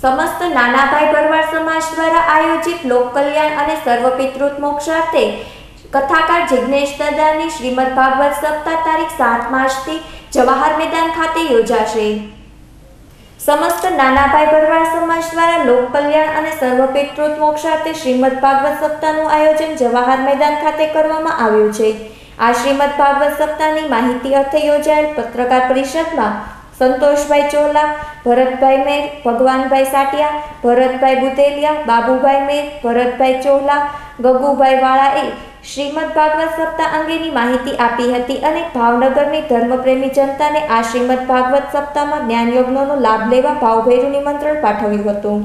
સમસ્ત નાનાભાઈ ભરવાડ સમાજ દ્વારા આયોજિત લોકકલ્યાણ અને સર્વપિતૃત મોક્ષાર્થે કથાકાર જિજ્ઞેશ દાદાની શ્રીમદ ભાગવત સપ્તાહ તારીખ સાત માર્ચથી જવાહર મેદાન ખાતે યોજાશે. સમસ્ત નાનાભાઈ ભરવાડ સમાજ દ્વારા લોક કલ્યાણ અને સર્વપિતૃત મોક્ષાર્થે શ્રીમદ ભાગવત સપ્તાહનું આયોજન જવાહર મેદાન ખાતે કરવામાં આવ્યું છે. આ શ્રીમદ ભાગવત સપ્તાહની માહિતી અર્થે યોજાયેલ પત્રકાર પરિષદમાં સંતોષભાઈ ચોલા, ભરતભાઈ મેર, ભગવાનભાઈ સાટિયા, ભરતભાઈ બુતેલિયા બાબુભાઈ મેર, ભરતભાઈ ચોલા, ગગુભાઈ વાળાએ શ્રીમદ ભાગવત સપ્તાહ અંગેની માહિતી આપી હતી અને ભાવનગરની ધર્મપ્રેમી જનતાને આ શ્રીમદ ભાગવત સપ્તાહમાં જ્ઞાનયજ્ઞોનો લાભ લેવા ભાવભેરું નિમંત્રણ પાઠવ્યું હતું.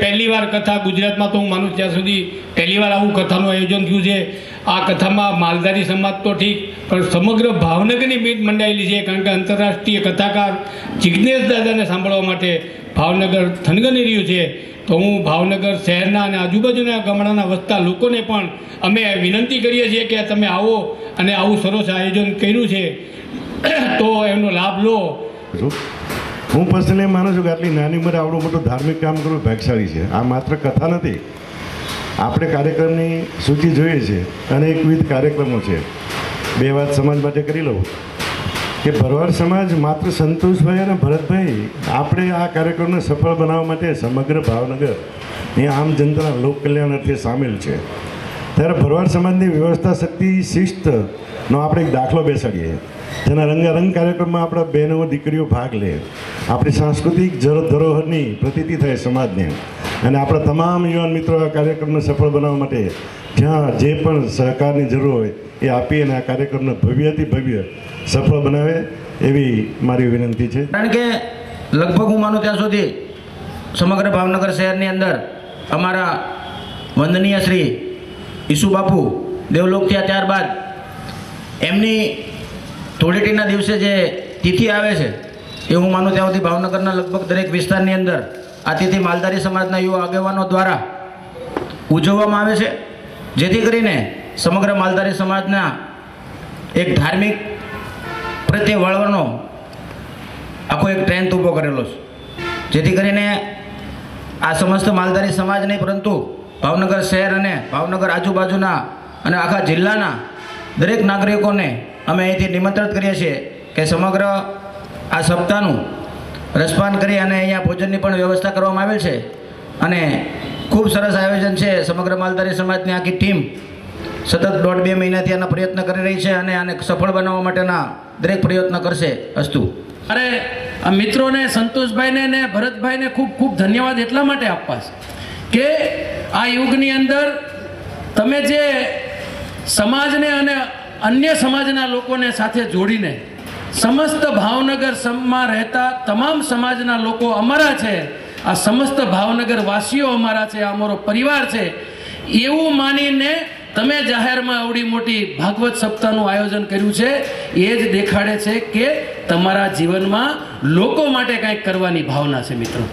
પહેલી વાર કથા ગુજરાતમાં તો હું માનું ત્યાં સુધી પહેલી વાર આવું કથાનું આયોજન થયું છે. આ કથામાં માલધારી સમાજ તો ઠીક, પણ સમગ્ર ભાવનગરની મીટ મંડાયેલી છે કારણ કે આંતરરાષ્ટ્રીય કથાકાર જિજ્ઞેશ દાદાને સાંભળવા માટે ભાવનગર થનગની રહ્યું છે. તો હું ભાવનગર શહેરના અને આજુબાજુના ગામડાના વસતા લોકોને પણ અમે વિનંતી કરીએ છીએ કે તમે આવો અને આવું સરસ આયોજન કર્યું છે. તો એનો લાભ લો. હું પર્સનલી માનું છું કે આટલી નાની ઉંમરે આવડું મોટું ધાર્મિક કામ કરવું ભાગશાળી છે. આ માત્ર કથા નથી. આપણે કાર્યક્રમની સૂચિ જોઈએ છે અનેકવિધ કાર્યક્રમો છે. બે વાત સમાજ માટે કરી લઉં. કે ભરવાડ સમાજ માત્ર સંતોષભાઈ અને ભરતભાઈ આપણે આ કાર્યક્રમને સફળ બનાવવા માટે સમગ્ર ભાવનગર એ આમ જનતાના લોક કલ્યાણ અર્થે સામેલ છે. ત્યારે ભરવાડ સમાજની વ્યવસ્થા શક્તિ શિસ્તનો આપણે એક દાખલો બેસાડીએ. જેના રંગારંગ કાર્યક્રમમાં આપણા બહેનો, દીકરીઓ ભાગ લે. આપણી સાંસ્કૃતિક જર ધરોહરની પ્રતીતિ થાય સમાજને. અને આપણા તમામ યુવાન મિત્રો આ કાર્યક્રમને સફળ બનાવવા માટે જ્યાં જે પણ સહકારની જરૂર હોય, એ આપી અને આ કાર્યક્રમને ભવ્યથી ભવ્ય સફળ બનાવે, એવી મારી વિનંતી છે. કારણ કે લગભગ હું માનું ત્યાં સુધી સમગ્ર ભાવનગર શહેરની અંદર અમારા વંદનીય શ્રી ઈસુ બાપુ દેવલોક થયા ત્યારબાદ એમની ધૂળેટીના દિવસે જે તિથિ આવે છે, એ હું માનું ત્યાં સુધી ભાવનગરના લગભગ દરેક વિસ્તારની અંદર આ તિથિ માલધારી સમાજના યુવા આગેવાનો દ્વારા ઉજવવામાં આવે છે, જેથી કરીને સમગ્ર માલધારી સમાજના એક ધાર્મિક પ્રત્યે વળવાનો આખો એક ટ્રેન્ડ ઊભો કરેલો છે. જેથી કરીને આ સમસ્ત માલધારી સમાજ નહીં, પરંતુ ભાવનગર શહેર અને ભાવનગર આજુબાજુના અને આખા જિલ્લાના દરેક નાગરિકોને અમે અહીંથી નિમંત્રિત કરીએ છીએ કે સમગ્ર આ સપ્તાહનું રસપાન કરી અને અહીંયા ભોજનની પણ વ્યવસ્થા કરવામાં આવેલ છે. અને ખૂબ સરસ આયોજન છે. સમગ્ર માલધારી સમાજની આખી ટીમ સતત દોઢ બે મહિનાથી આના પ્રયત્ન કરી રહી છે અને આને સફળ બનાવવા માટેના દરેક પ્રયત્ન કરશે અસ્તુ. અરે મિત્રોને, સંતોષભાઈને ને ભરતભાઈને ખૂબ ખૂબ ધન્યવાદ એટલા માટે આપવા કે આ યુગની અંદર તમે જે સમાજને અને અન્ય સમાજના લોકોને સાથે જોડીને સમસ્ત ભાવનગર સમમાં રહેતા તમામ સમાજના લોકો અમારા છે. આ સમસ્ત ભાવનગર વાસીઓ અમારા છે અમારો પરિવાર છે. એવું માનીને તમે જાહેરમાં આવડી મોટી ભાગવત સપ્તાહનું આયોજન કર્યું છે. એ જ દેખાડે છે કે તમારા જીવનમાં લોકો માટે કંઈક કરવાની ભાવના છે મિત્રો.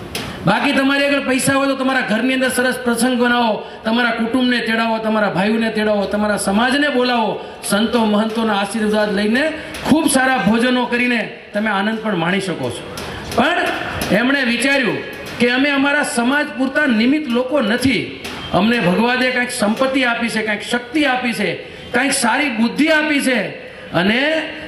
બાકી તમારી આગળ પૈસા હોય તો તમારા ઘરની અંદર સરસ પ્રસંગ બનાવો, તમારા કુટુંબને તેડાવો, તમારા ભાઈઓને તેડાવો, તમારા સમાજને બોલાવો. સંતો મહંતોના આશીર્વાદ લઈને ખૂબ સારા ભોજનો કરીને તમે આનંદ પણ માણી શકો છો. પણ એમણે વિચાર્યું કે અમે અમારા સમાજ પૂરતા નિમિત્ત લોકો નથી. અમને ભગવાને કાંઈક સંપત્તિ આપી છે, કાંઈક શક્તિ આપી છે, કાંઈક સારી બુદ્ધિ આપી છે. અને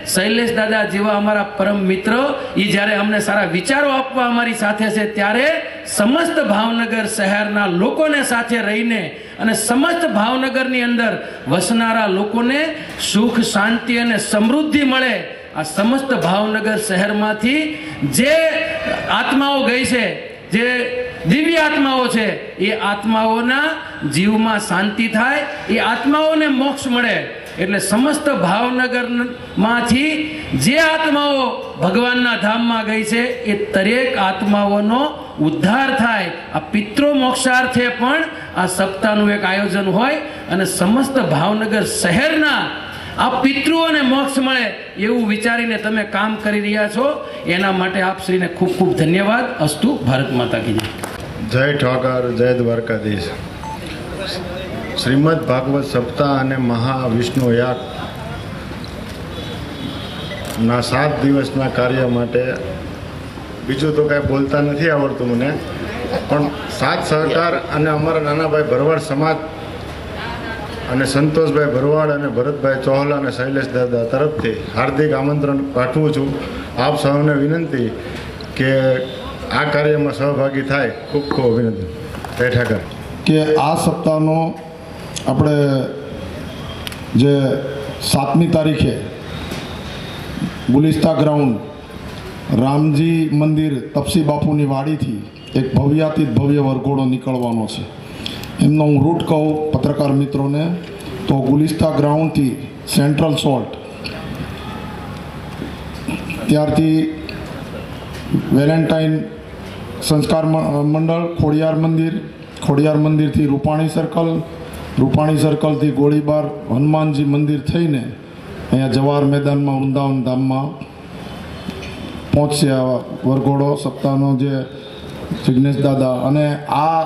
શૈલેષ દાદા જેવા અમારા પરમ મિત્ર એ જ્યારે અમને સારા વિચારો આપવા અમારી સાથે છે, ત્યારે સમસ્ત ભાવનગર શહેરના લોકોને સાથે રહીને અને સમસ્ત ભાવનગરની અંદર વસનારા લોકોને સુખ, શાંતિ અને સમૃદ્ધિ મળે આ સમસ્ત ભાવનગર શહેરમાંથી જે આત્માઓ ગઈ છે, જે દિવ્ય આત્માઓ છે, એ આત્માઓના જીવમાં શાંતિ થાય, એ આત્માઓને મોક્ષ મળે. એટલે સમસ્ત ભાવનગરમાંથી જે આત્માઓ ભગવાનના ધામમાં ગઈ છે, એ દરેક આત્માઓનો ઉદ્ધાર થાય. આ પિતૃ મોક્ષાર્થે પણ આ સપ્તાહનું એક આયોજન હોય અને સમસ્ત ભાવનગર શહેરના આ પિતૃઓને મોક્ષ મળે એવું વિચારીને તમે કામ કરી રહ્યા છો, એના માટે આપ શ્રીને ખૂબ ખૂબ ધન્યવાદ. અસ્તુ, ભારત માતા કીધું જય ઠાકર, જય દ્વારકાધીશ. શ્રીમદ ભાગવત સપ્તાહ અને મહાવિષ્ણુ યાગ ના સાત દિવસના કાર્ય માટે બીજું તો કાંઈ બોલતા નથી આવડતું મને. પણ સાથ સહકાર અને અમારા નાનાભાઈ ભરવાડ સમાજ અને સંતોષભાઈ ભરવાડ અને ભરતભાઈ ચૌહાણ અને શૈલેષ દાદા તરફથી હાર્દિક આમંત્રણ પાઠવું છું. આપ સૌને વિનંતી કે આ કાર્યમાં સહભાગી થાય. ખૂબ ખૂબ અભિનંદન. જય ઠાકર. કે આ સપ્તાહનો આપણે જે સાતમી તારીખે ગુલિસ્તા ગ્રાઉન્ડ, રામજી મંદિર તપસી બાપુની વાડીથી એક ભવ્યાતીત ભવ્ય વરઘોડો નીકળવાનો છે. એમનો હું રૂટ કહું પત્રકાર મિત્રોને, તો ગુલિસ્તા ગ્રાઉન્ડથી સેન્ટ્રલ સોલ્ટ, ત્યારથી વેલેન્ટાઇન સંસ્કાર મંડળ, ખોડિયાર મંદિર, ખોડિયાર મંદિરથી રૂપાણી સર્કલ રૂપાણી સર્કલથી ગોળીબાર હનુમાનજી મંદિર થઈને અહીંયા જવાહર મેદાનમાં, વૃંદાવન ધામમાં પહોંચશે આ વરઘોડો, સપ્તાહનો જે જિજ્ઞેશ દાદા અને આ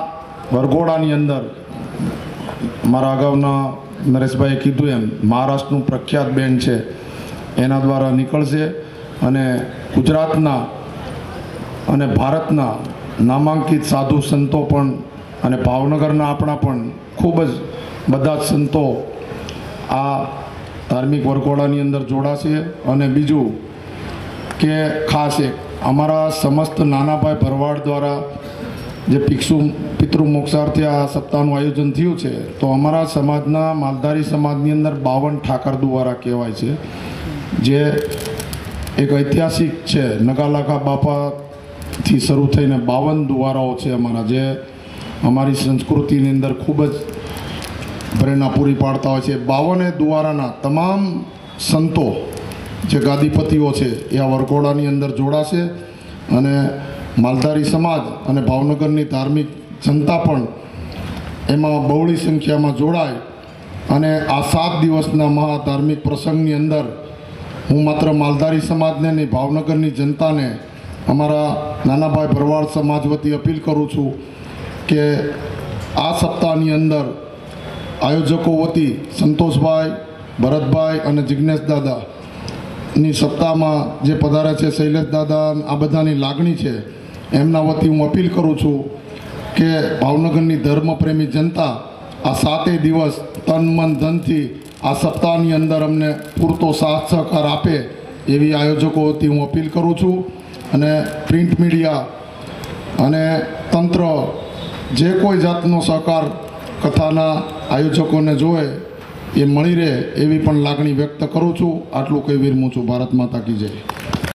વરઘોડાની અંદર મારા અગાઉના નરેશભાઈએ કીધું એમ, મહારાષ્ટ્રનું પ્રખ્યાત બેન્ડ છે, એના દ્વારા નીકળશે અને ગુજરાતના અને ભારતના નામાંકિત સાધુ સંતો પણ અને ભાવનગરના આપણા પણ ખૂબ જ બધા જ સંતો આ ધાર્મિક વરઘોડાની અંદર જોડાશે. અને બીજું કે ખાસ એક, અમારા સમસ્ત નાનાભાઈ ભરવાડ દ્વારા જે ભિક્ષુ, પિતૃ મોક્ષાર્થે આ સપ્તાહનું આયોજન થયું છે, તો અમારા સમાજના માલધારી સમાજની અંદર બાવન ઠાકર દ્વારા કહેવાય છે, જે એક ઐતિહાસિક છે. નગાલાખા બાપાથી શરૂ થઈને બાવન દુવારાઓ છે અમારા, જે અમારી સંસ્કૃતિની અંદર ખૂબ જ પ્રેરણા પૂરી પાડતા હોય છે. બાવને દુવારાના તમામ સંતો જે ગાદીપતિઓ છે એ આ વરઘોડાની અંદર જોડાશે અને માલધારી સમાજ અને ભાવનગરની ધાર્મિક જનતા પણ એમાં બહોળી સંખ્યામાં જોડાય અને આ સાત દિવસના મહા ધાર્મિક પ્રસંગની અંદર હું માત્ર માલધારી સમાજને નહીં, ભાવનગરની જનતાને, અમારા નાનાભાઈ ભરવાડ સમાજ વતી અપીલ કરું છું કે આ સપ્તાહની અંદર આયોજકો વતી સંતોષભાઈ, ભરતભાઈ અને જિજ્ઞેશ દાદા ની સત્તામાં જે પધારે છે, શૈલેષ દાદા, આ બધાની લાગણી છે. એમના વતી હું અપીલ કરું છું કે ભાવનગરની ધર્મપ્રેમી જનતા આ સાતેય દિવસ તન મન ધનથી આ સપ્તાહની અંદર અમને પૂરતો સાથ સહકાર આપે એવી આયોજકો વતી હું અપીલ કરું છું. અને પ્રિન્ટ મીડિયા અને તંત્ર જે કોઈ જાતનો સહકાર કથાના આયોજકોને જોવે, એ મળી રહે એવી પણ લાગણી વ્યક્ત કરું છું. આટલું કહી વિરમું છું. ભારત માતા કી જય.